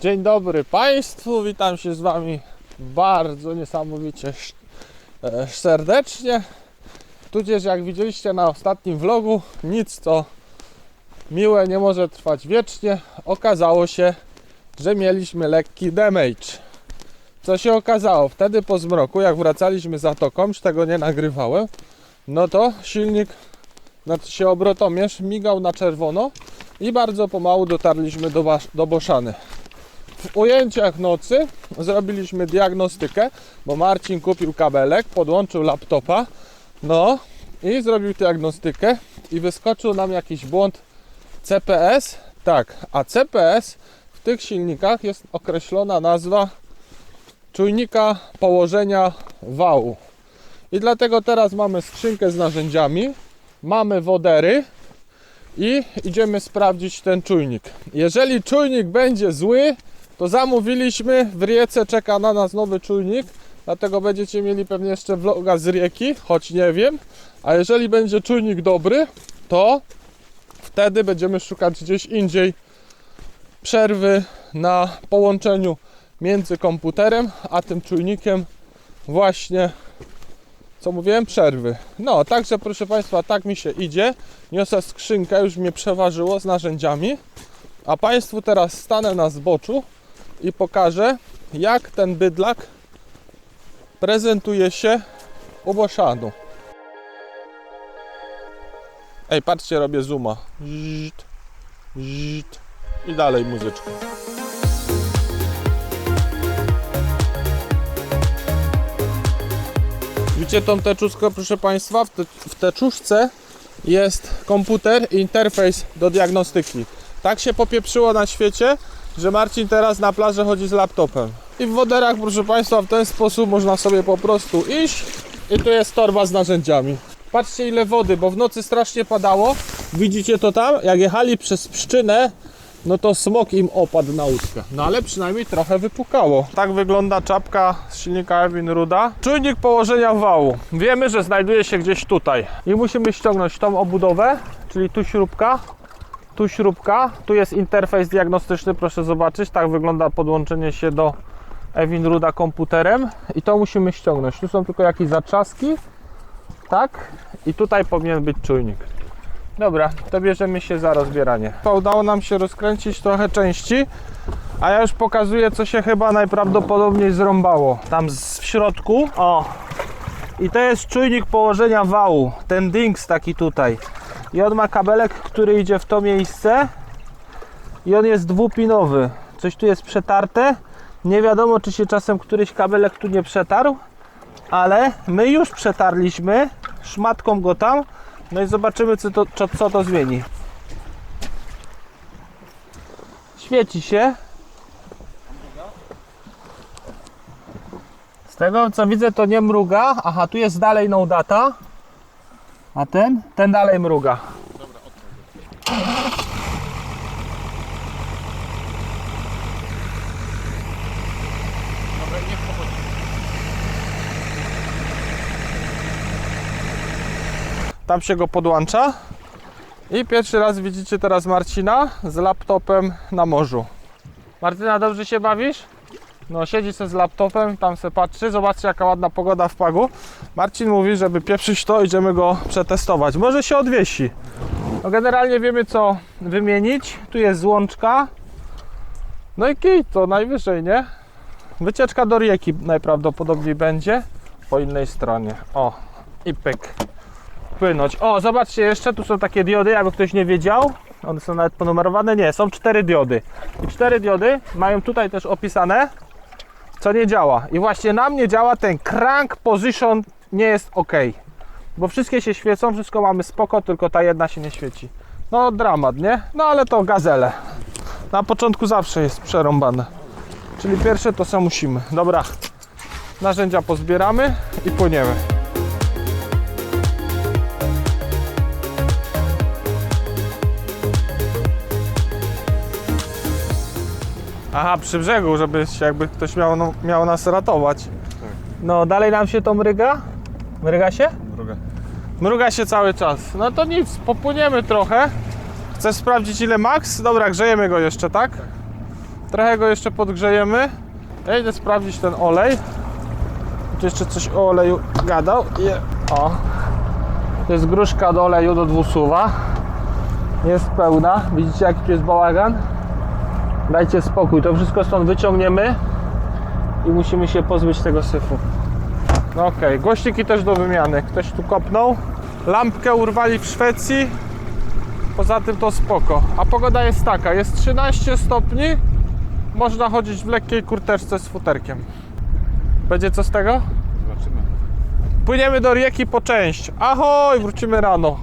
Dzień dobry Państwu, witam się z Wami bardzo niesamowicie e, serdecznie. Tudzież jak widzieliście na ostatnim vlogu, nic co miłe nie może trwać wiecznie. Okazało się, że mieliśmy lekki damage. Co się okazało? Wtedy po zmroku, jak wracaliśmy zatoką, już tego nie nagrywałem, no to silnik, znaczy się obrotomierz migał na czerwono i bardzo pomału dotarliśmy do, do Boszany. W ujęciach nocy zrobiliśmy diagnostykę, bo Marcin kupił kabelek, podłączył laptopa, no i zrobił diagnostykę i wyskoczył nam jakiś błąd CPS. Tak, a CPS w tych silnikach jest określona nazwa czujnika położenia wału. I dlatego teraz mamy skrzynkę z narzędziami, mamy wodery i idziemy sprawdzić ten czujnik. Jeżeli czujnik będzie zły, to zamówiliśmy, w Riece czeka na nas nowy czujnik, dlatego będziecie mieli pewnie jeszcze vloga z Rieki, choć nie wiem. A jeżeli będzie czujnik dobry, to wtedy będziemy szukać gdzieś indziej przerwy na połączeniu między komputerem a tym czujnikiem właśnie co mówiłem, przerwy. No, także proszę Państwa, tak mi się idzie. Niosę skrzynkę, już mnie przeważyło z narzędziami. A Państwu teraz stanę na zboczu i pokażę, jak ten bydlak prezentuje się u Boszanu. Ej, patrzcie, robię zooma. Zit, zit. I dalej muzyczka. Widzicie tą teczuszkę, proszę Państwa? W, te, w teczuszce jest komputer i interfejs do diagnostyki. Tak się popieprzyło na świecie, że Marcin teraz na plażę chodzi z laptopem. I w woderach, proszę Państwa, w ten sposób można sobie po prostu iść i tu jest torba z narzędziami. Patrzcie ile wody, bo w nocy strasznie padało. Widzicie to tam? Jak jechali przez pszczynę, no to smok im opadł na łódkę. No ale przynajmniej trochę wypukało. Tak wygląda czapka z silnika Ewin Ruda. Czujnik położenia wału. Wiemy, że znajduje się gdzieś tutaj. I musimy ściągnąć tą obudowę, czyli tu śrubka, tu śrubka, tu jest interfejs diagnostyczny, proszę zobaczyć. Tak wygląda podłączenie się do Ewin Ruda komputerem. I to musimy ściągnąć. Tu są tylko jakieś zatrzaski. Tak. I tutaj powinien być czujnik. Dobra, to bierzemy się za rozbieranie. To udało nam się rozkręcić trochę części, a ja już pokazuję, co się chyba najprawdopodobniej zrąbało. Tam z- w środku, o, i to jest czujnik położenia wału, ten dings taki tutaj. I on ma kabelek, który idzie w to miejsce i on jest dwupinowy. Coś tu jest przetarte. Nie wiadomo, czy się czasem któryś kabelek tu nie przetarł, ale my już przetarliśmy szmatką go tam. No i zobaczymy, co to, co, to zmieni. Świeci się. Z tego co widzę, to nie mruga. Aha, tu jest dalej no data. A ten? Ten dalej mruga. Tam się go podłącza. I pierwszy raz widzicie teraz Marcina z laptopem na morzu. Martyna, dobrze się bawisz? No, siedzi sobie z laptopem, tam se patrzy. Zobaczcie, jaka ładna pogoda w Pagu. Marcin mówi, żeby pieprzyć to, idziemy go przetestować. Może się odwiesi. No, generalnie wiemy, co wymienić. Tu jest złączka. No i kij, to najwyżej, nie? Wycieczka do rieki najprawdopodobniej będzie po innej stronie. O, i pyk płynąć. O, zobaczcie, jeszcze tu są takie diody, jakby ktoś nie wiedział. One są nawet ponumerowane. Nie, są cztery diody. I cztery diody mają tutaj też opisane, co nie działa. I właśnie nam nie działa ten crank position nie jest ok. Bo wszystkie się świecą, wszystko mamy spoko, tylko ta jedna się nie świeci. No dramat, nie? No ale to gazele. Na początku zawsze jest przerąbane. Czyli pierwsze to co musimy. Dobra, narzędzia pozbieramy i płyniemy. Aha, przy brzegu, żeby się jakby ktoś miał, no, miał nas ratować. No, dalej nam się to mryga? Mryga się? Druga. Mruga się cały czas. No to nic, popłyniemy trochę. Chcesz sprawdzić ile max? Dobra, grzejemy go jeszcze, tak? Trochę go jeszcze podgrzejemy. Ja idę sprawdzić ten olej. Tu jeszcze coś o oleju gadał. Je, o. To jest gruszka do oleju do dwusuwa. Jest pełna. Widzicie jaki tu jest bałagan? Dajcie spokój. To wszystko stąd wyciągniemy i musimy się pozbyć tego syfu. No okej, głośniki też do wymiany. Ktoś tu kopnął. Lampkę urwali w Szwecji. Poza tym to spoko. A pogoda jest taka, jest 13 stopni. Można chodzić w lekkiej kurteczce z futerkiem. Będzie co z tego? Zobaczymy. Płyniemy do Rieki po część. Ahoj, wrócimy rano.